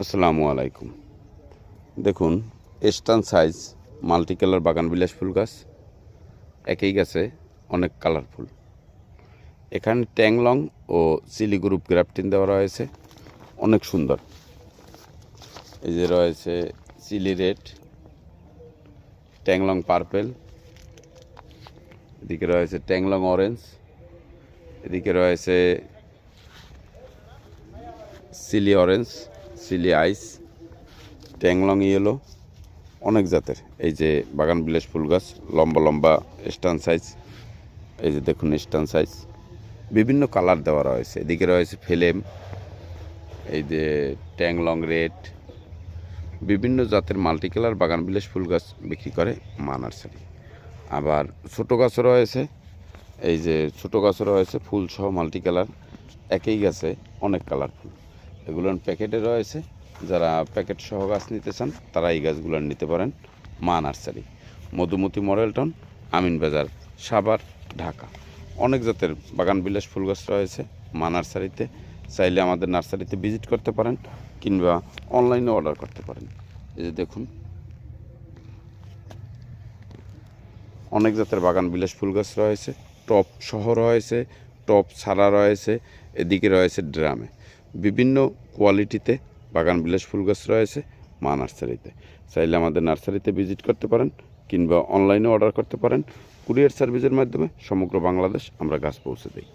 আসসালামু আলাইকুম। দেখুন, এস্টার্ন সাইজ মাল্টি কালার বাগান বিলাস ফুল গাছ, একই গাছে অনেক কালারফুল। এখানে ট্যাংলং ও চিলি গ্রুপ গ্রাফটিন দেওয়া রয়েছে, অনেক সুন্দর। এই যে রয়েছে চিলি রেড, ট্যাংলং পার্পেল, এদিকে রয়েছে ট্যাংলং অরেঞ্জ, এদিকে রয়েছে সিলি অরেঞ্জ। সিলি আইস, ট্যাংলং ইয়েলো, অনেক জাতের। এই যে বাগান বিলাস ফুল গাছ, লম্বা লম্বা স্টান সাইজ, এই যে দেখুন স্টান সাইজ। বিভিন্ন কালার দেওয়া রয়েছে। এদিকে রয়েছে ফিলেম, এই যে ট্যাংলং রেড। বিভিন্ন জাতের মাল্টি কালার বাগান বিলাস ফুল গাছ বিক্রি করে মা নার্সারি আবার ছোটো গাছও রয়েছে। এই যে ছোটো গাছও রয়েছে, ফুল সহ মাল্টি কালার একই গাছে অনেক কালারফুল। এগুলো প্যাকেটে রয়েছে। যারা প্যাকেট সহ গাছ নিতে চান, তারা এই গাছগুলো নিতে পারেন মা নার্সারি, মধুমতি মডেলটন, আমিন বাজার, সাভার, ঢাকা। অনেক জাতের বাগান বিলাস ফুল গাছ রয়েছে মা নার্সারিতে। চাইলে আমাদের নার্সারিতে ভিজিট করতে পারেন কিংবা অনলাইনে অর্ডার করতে পারেন। এই যে দেখুন। অনেক জাতের বাগান বিলাস ফুল গাছ রয়েছে। টপ সহ রয়েছে, টপ ছাড়া রয়েছে, এদিকে রয়েছে ড্রামে। বিভিন্ন কোয়ালিটিতে বাগান বিলাস ফুল গাছ রয়েছে, মা নার্সারিতে। চাইলে আমাদের নার্সারিতে ভিজিট করতে পারেন কিংবা অনলাইনে অর্ডার করতে পারেন। কুরিয়ার সার্ভিসের মাধ্যমে সমগ্র বাংলাদেশ আমরা গাছ পৌঁছে দিই।